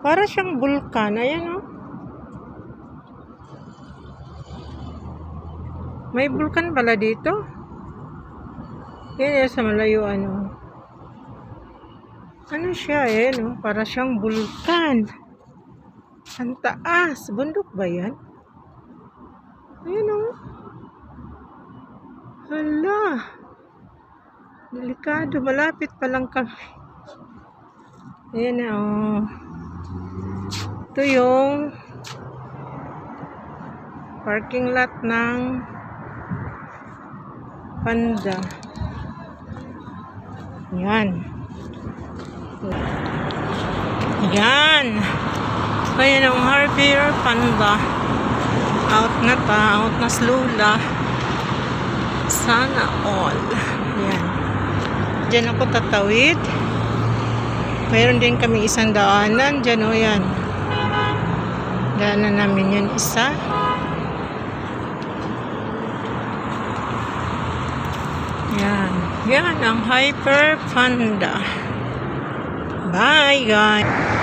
Para siyang bulkan. Ayan oh. May bulkan pala dito. Yan yan sa malayuan oh. Ano siya eh, no? Para siyang bulkan. Ang taas. Bundok ba yan? Ayan oh. Hala. Delikado. Malapit pa lang kami. Ayan na oh. Ito yung parking lot ng Panda. Yan. Yan. Ayan ang Harpier Panda. Out na ta. Out na slula. Sana all. Yan. Diyan ako tatawid. Mayroon din kami isang daanan. Diyan o yan. Daanan namin yun isa. Yan. Yan ang Hyper Panda. Bye guys.